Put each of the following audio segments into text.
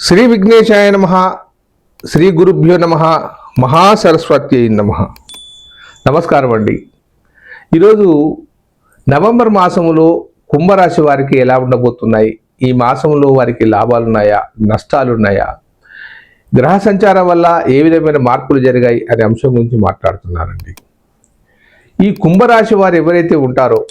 శ్రీ విఘ్నేశాయ నమ శ్రీ గురుభ్యో నమ మహాసరస్వతి నమ. నమస్కారం అండి. ఈరోజు నవంబర్ మాసములో కుంభరాశి వారికి ఎలా ఉండబోతున్నాయి? ఈ మాసంలో వారికి లాభాలున్నాయా? నష్టాలున్నాయా? గ్రహ సంచారం వల్ల ఏ విధమైన మార్పులు జరిగాయి అనే అంశం గురించి మాట్లాడుతున్నానండి ఈ కుంభరాశి వారు ఎవరైతే ఉంటారో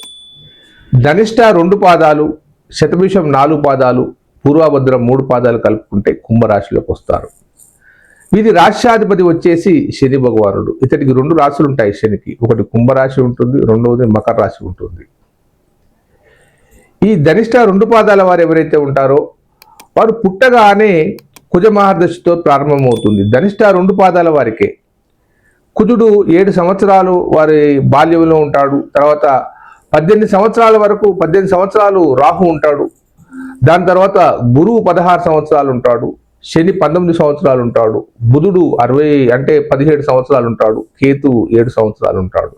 ధనిష్ట రెండు పాదాలు శతభిషం నాలుగు పాదాలు పూర్వభద్రం మూడు పాదాలు కలుపుకుంటే కుంభరాశిలోకి వస్తారు. వీరి రాష్ట్రాధిపతి వచ్చేసి శని భగవానుడు. ఇతడికి రెండు రాశులు ఉంటాయి శనికి. ఒకటి కుంభరాశి ఉంటుంది రెండవది మకర రాశి ఉంటుంది. ఈ ధనిష్ట రెండు పాదాల వారు ఎవరైతే ఉంటారో వారు పుట్టగానే కుజమహర్దశితో ప్రారంభమవుతుంది. ధనిష్ట రెండు పాదాల వారికే. కుజుడు ఏడు సంవత్సరాలు వారి బాల్యంలో ఉంటాడు. తర్వాత పద్దెనిమిది సంవత్సరాల వరకు పద్దెనిమిది సంవత్సరాలు రాహు ఉంటాడు. దాని తర్వాత గురువు పదహారు సంవత్సరాలు ఉంటాడు శని పంతొమ్మిది సంవత్సరాలు ఉంటాడు బుధుడు అరవై అంటే పదిహేడు సంవత్సరాలు ఉంటాడు కేతు ఏడు సంవత్సరాలు ఉంటాడు.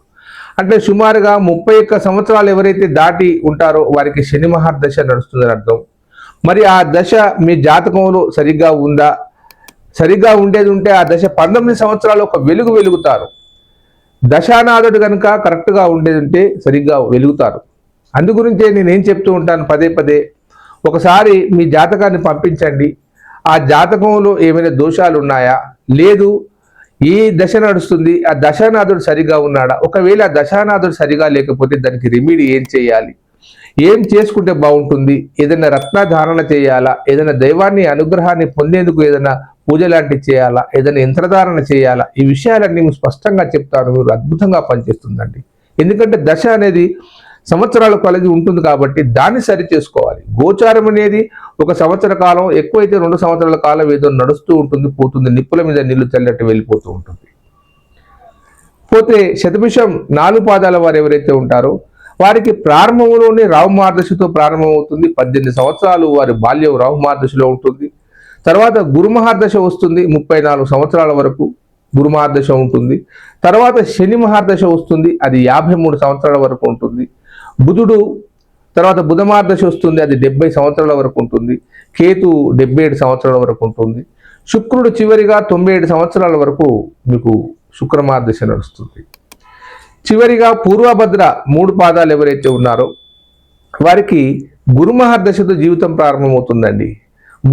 అంటే సుమారుగా ముప్పై ఒక్క సంవత్సరాలు ఎవరైతే దాటి ఉంటారో వారికి శని మహాదశ నడుస్తుందని అర్థం. మరి ఆ దశ మీ జాతకంలో సరిగ్గా ఉందా? సరిగ్గా ఉండేది ఉంటే ఆ దశ పంతొమ్మిది సంవత్సరాలు ఒక వెలుగు వెలుగుతారు. దశానాథుడు కనుక కరెక్ట్గా ఉండేది ఉంటే సరిగ్గా వెలుగుతారు. అందు గురించే నేను చెప్తూ ఉంటాను పదే పదే ఒకసారి మీ జాతకాన్ని పంపించండి. ఆ జాతకంలో ఏమైనా దోషాలు ఉన్నాయా? లేదు. ఏ దశ నడుస్తుంది. ఆ దశానాథుడు సరిగా ఉన్నాడా? ఒకవేళ ఆ దశానాథుడు సరిగా లేకపోతే దానికి రెమెడీ ఏం చేయాలి? ఏం చేసుకుంటే బాగుంటుంది? ఏదైనా రత్నధారణ చేయాలా? ఏదైనా దైవాన్ని అనుగ్రహాన్ని పొందేందుకు ఏదైనా పూజ లాంటివి చేయాలా? ఏదైనా యంత్రధారణ చేయాలా? ఈ విషయాలన్నీ స్పష్టంగా చెప్తాను. మీరు అద్భుతంగా పనిచేస్తుందండి. ఎందుకంటే దశ అనేది సంవత్సరాల కలిగి ఉంటుంది కాబట్టి దాన్ని సరి చేసుకోవాలి. గోచారం అనేది ఒక సంవత్సర కాలం ఎక్కువైతే రెండు సంవత్సరాల కాలం ఏదో నడుస్తూ ఉంటుంది పోతుంది నిప్పుల మీద నీళ్ళు చల్లట్టు వెళ్ళిపోతూ ఉంటుంది. పోతే శతభిషం నాలుగు పాదాల వారు ఎవరైతే ఉంటారో వారికి ప్రారంభంలోనే రావు మార్గదశితో ప్రారంభమవుతుంది. పద్దెనిమిది సంవత్సరాలు వారి బాల్యం రావు మార్గదశిలో ఉంటుంది. తర్వాత గురు మహార్దశ వస్తుంది ముప్పై నాలుగు సంవత్సరాల వరకు గురు ఉంటుంది. తర్వాత శని మహార్దశ వస్తుంది అది యాభై మూడు సంవత్సరాల వరకు ఉంటుంది. బుధుడు తర్వాత బుధ వస్తుంది అది డెబ్బై సంవత్సరాల వరకు ఉంటుంది. కేతు డెబ్బై ఏడు సంవత్సరాల వరకు ఉంటుంది. శుక్రుడు చివరిగా తొంభై ఏడు సంవత్సరాల వరకు మీకు శుక్రమార్దశ నడుస్తుంది. చివరిగా పూర్వభద్ర మూడు పాదాలు ఎవరైతే ఉన్నారో వారికి గురుమహర్దశతో జీవితం ప్రారంభమవుతుందండి.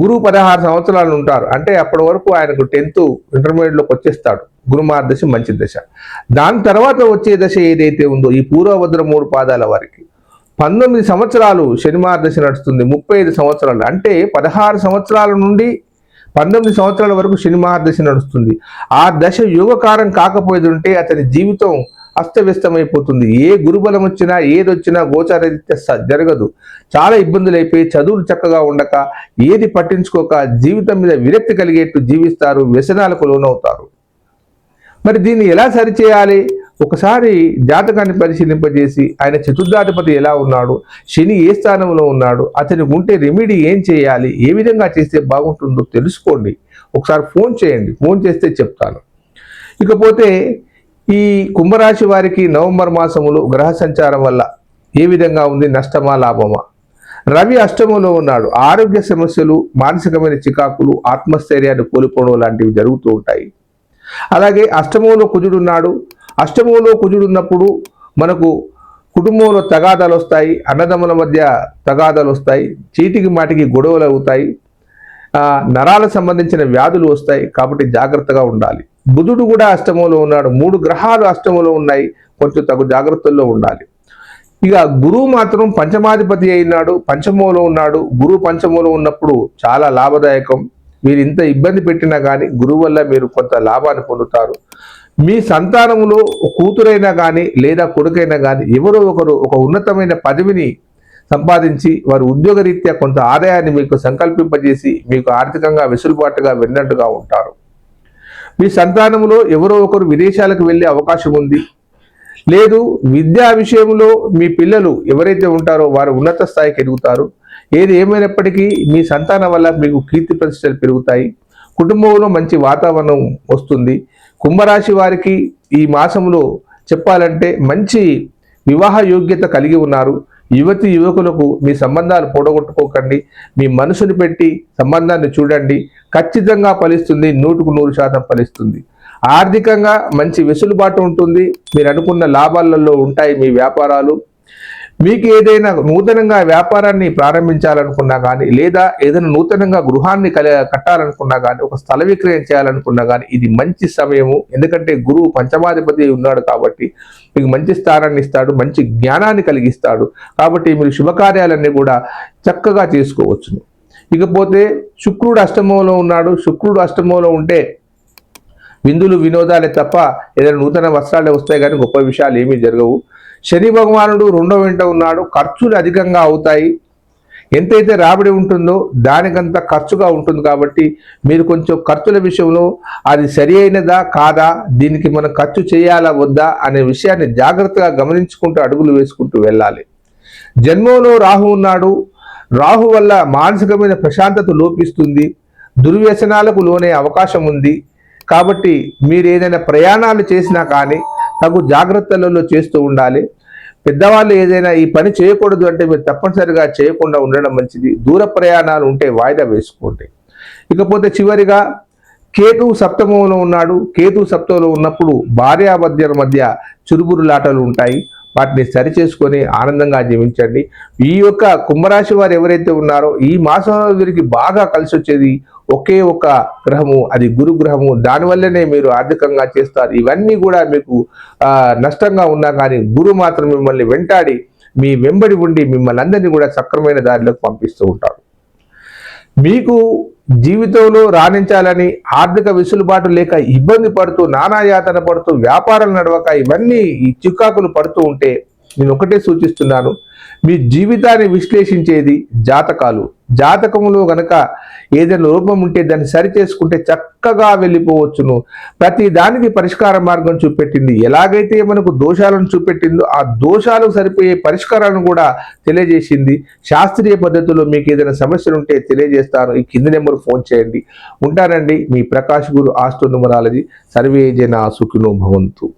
గురువు పదహారు సంవత్సరాలు ఉంటారు. అంటే అప్పటి వరకు ఆయనకు టెన్త్ ఇంటర్మీడియట్లోకి వచ్చేస్తాడు. గురుమార్దశ మంచి దశ. దాని తర్వాత వచ్చే దశ ఏదైతే ఉందో ఈ పూర్వభద్ర మూడు పాదాల వారికి. పంతొమ్మిది సంవత్సరాలు శని నడుస్తుంది ముప్పై ఐదు సంవత్సరాలు. అంటే పదహారు సంవత్సరాల నుండి పంతొమ్మిది సంవత్సరాల వరకు శని నడుస్తుంది. ఆ దశ యోగకారం కాకపోయేది ఉంటే అతని జీవితం అస్తవ్యస్తమైపోతుంది. ఏ గురుబలం వచ్చినా ఏది వచ్చినా గోచారీత్య స- జరగదు. చాలా ఇబ్బందులు అయిపోయి చదువులు చక్కగా ఉండక ఏది పట్టించుకోక జీవితం మీద విరక్తి కలిగేట్టు జీవిస్తారు వ్యసనాలకు లోనవుతారు. మరి దీన్ని ఎలా సరిచేయాలి? ఒకసారి జాతకాన్ని పరిశీలింపజేసి ఆయన చతుర్థాధిపతి ఎలా ఉన్నాడు? శని ఏ స్థానంలో ఉన్నాడు? అతనికి ఉంటే రెమెడీ ఏం చేయాలి? ఏ విధంగా చేస్తే బాగుంటుందో తెలుసుకోండి. ఒకసారి ఫోన్ చేయండి. ఫోన్ చేస్తే చెప్తాను. ఇకపోతే ఈ కుంభరాశి వారికి నవంబర్ మాసములో గ్రహ సంచారం వల్ల ఏ విధంగా ఉంది? నష్టమా లాభమా? రవి అష్టమంలో ఉన్నాడు. ఆరోగ్య సమస్యలు మానసికమైన చికాకులు ఆత్మస్థైర్యాన్ని కోల్పోవడం లాంటివి జరుగుతూ ఉంటాయి. అలాగే అష్టమంలో కుజుడున్నాడు. అష్టమంలో కుజుడున్నప్పుడు మనకు కుటుంబంలో తగాదాలు వస్తాయి అన్నదమ్ముల మధ్య తగాదాలు వస్తాయి చీటికి మాటికి గొడవలు అవుతాయి నరాల నరాలకు సంబంధించిన వ్యాధులు వస్తాయి కాబట్టి జాగ్రత్తగా ఉండాలి. బుధుడు కూడా అష్టమంలో ఉన్నాడు. మూడు గ్రహాలు అష్టమంలో ఉన్నాయి. కొంచెం తగు జాగ్రత్తల్లో ఉండాలి. ఇక గురువు మాత్రం పంచమాధిపతి అయినాడు. పంచమంలో ఉన్నాడు. గురువు పంచమంలో ఉన్నప్పుడు చాలా లాభదాయకం. మీరు ఇంత ఇబ్బంది పెట్టినా కానీ గురువు వల్ల మీరు కొంత లాభాన్ని పొందుతారు. మీ సంతానములో కూతురైనా కానీ లేదా కొడుకైనా కానీ ఎవరో ఒకరు ఒక ఉన్నతమైన పదవిని సంపాదించి వారు ఉద్యోగరీత్యా కొంత ఆదాయాన్ని మీకు సంకల్పింపజేసి మీకు ఆర్థికంగా వెసులుబాటుగా విన్నట్టుగా ఉంటారు. మీ సంతానములో ఎవరో ఒకరు విదేశాలకు వెళ్ళే అవకాశం ఉంది. లేదు విద్యా విషయంలో మీ పిల్లలు ఎవరైతే ఉంటారో వారు ఉన్నత స్థాయికి ఎదుగుతారు. ఏది ఏమైనప్పటికీ మీ సంతానం వల్ల మీకు కీర్తి ప్రతిష్టలు పెరుగుతాయి. కుటుంబంలో మంచి వాతావరణం వస్తుంది. కుంభరాశి వారికి ఈ మాసంలో చెప్పాలంటే మంచి వివాహ యోగ్యత కలిగి ఉన్నారు. యువతి యువకులకు మీ సంబంధాలు పోడగొట్టుకోకండి. మీ మనసుని పెట్టి సంబంధాన్ని చూడండి. ఖచ్చితంగా ఫలిస్తుంది. నూటుకు నూరు శాతం ఫలిస్తుంది. ఆర్థికంగా మంచి వెసులుబాటు ఉంటుంది. మీరు అనుకున్న లాభాలలో ఉంటాయి మీ వ్యాపారాలు. మీకు ఏదైనా నూతనంగా వ్యాపారాన్ని ప్రారంభించాలనుకున్నా కానీ లేదా ఏదైనా నూతనంగా గృహాన్ని కల కట్టాలనుకున్నా కానీ ఒక స్థల విక్రయం చేయాలనుకున్నా కానీ ఇది మంచి సమయము. ఎందుకంటే గురువు పంచమాధిపతి ఉన్నాడు కాబట్టి మీకు మంచి స్థానాన్ని ఇస్తాడు మంచి జ్ఞానాన్ని కలిగిస్తాడు. కాబట్టి మీరు శుభకార్యాలన్నీ కూడా చక్కగా చేసుకోవచ్చును. ఇకపోతే శుక్రుడు అష్టమంలో ఉన్నాడు. శుక్రుడు అష్టమంలో ఉంటే విందులు వినోదాలే తప్ప ఏదైనా నూతన వస్త్రాలే వస్తాయి కానీ గొప్ప విషయాలు ఏమీ జరగవు. శని భగవానుడు రెండో వెంట ఉన్నాడు. ఖర్చులు అధికంగా అవుతాయి. ఎంతైతే రాబడి ఉంటుందో దానికంత ఖర్చుగా ఉంటుంది కాబట్టి మీరు కొంచెం ఖర్చుల విషయంలో అది సరి అయినదా కాదా దీనికి మనం ఖర్చు చేయాలా వద్దా అనే విషయాన్ని జాగ్రత్తగా గమనించుకుంటూ అడుగులు వేసుకుంటూ వెళ్ళాలి. జన్మంలో రాహు ఉన్నాడు. రాహు వల్ల మానసికమైన ప్రశాంతత లోపిస్తుంది. దుర్వ్యసనాలకు లోనే అవకాశం ఉంది. కాబట్టి మీరు ఏదైనా ప్రయాణాలు చేసినా కానీ తగు జాగ్రత్తలలో చేస్తూ ఉండాలి. పెద్దవాళ్ళు ఏదైనా ఈ పని చేయకూడదు అంటే మీరు తప్పనిసరిగా చేయకుండా ఉండడం మంచిది. దూర ప్రయాణాలు ఉంటే వాయిదా వేసుకోండి. ఇకపోతే చివరిగా కేతు సప్తమంలో ఉన్నాడు. కేతు సప్తమంలో ఉన్నప్పుడు భార్యాభర్తల మధ్య చురుబురులాటలు ఉంటాయి. వాటిని సరిచేసుకొని ఆనందంగా జీవించండి. ఈ యొక్క కుంభరాశి వారు ఎవరైతే ఉన్నారో ఈ మాసంలో వీరికి బాగా కలిసి వచ్చేది ఒకే ఒక గ్రహము అది గురు గ్రహము. దానివల్లనే మీరు ఆర్థికంగా చేస్తారు. ఇవన్నీ కూడా మీకు నష్టంగా ఉన్నా కానీ గురు మాత్రం మిమ్మల్ని వెంటాడి మీ వెంబడి ఉండి మిమ్మల్ని అందరినీ కూడా సక్రమైన దారిలోకి పంపిస్తూ ఉంటారు మీకు జీవితంలో రాణించాలని ఆర్థిక వెసులుబాటు లేక ఇబ్బంది పడుతూ నానాయాతన పడుతూ వ్యాపారం నడవక ఇవన్నీ ఈ చికాకులు పడుతూ ఉంటే నేను ఒకటే సూచిస్తున్నాను. మీ జీవితాన్ని విశ్లేషించేది జాతకాలు. జాతకంలో గనక ఏదైనా లోపం ఉంటే దాన్ని సరి చేసుకుంటే చక్కగా వెళ్ళిపోవచ్చును. ప్రతి దానికి పరిష్కార మార్గం చూపెట్టింది. ఎలాగైతే మనకు దోషాలను చూపెట్టిందో ఆ దోషాలకు సరిపోయే పరిష్కారాలను కూడా తెలియజేసింది. శాస్త్రీయ పద్ధతిలో మీకు ఏదైనా సమస్యలు ఉంటే తెలియజేస్తాను. ఈ కింది నెంబర్ ఫోన్ చేయండి. ఉంటానండి. మీ ప్రకాష్ గురు ఆస్ట్రో న్యూమరాలజీ సర్వే జన సుఖినో భవంతు.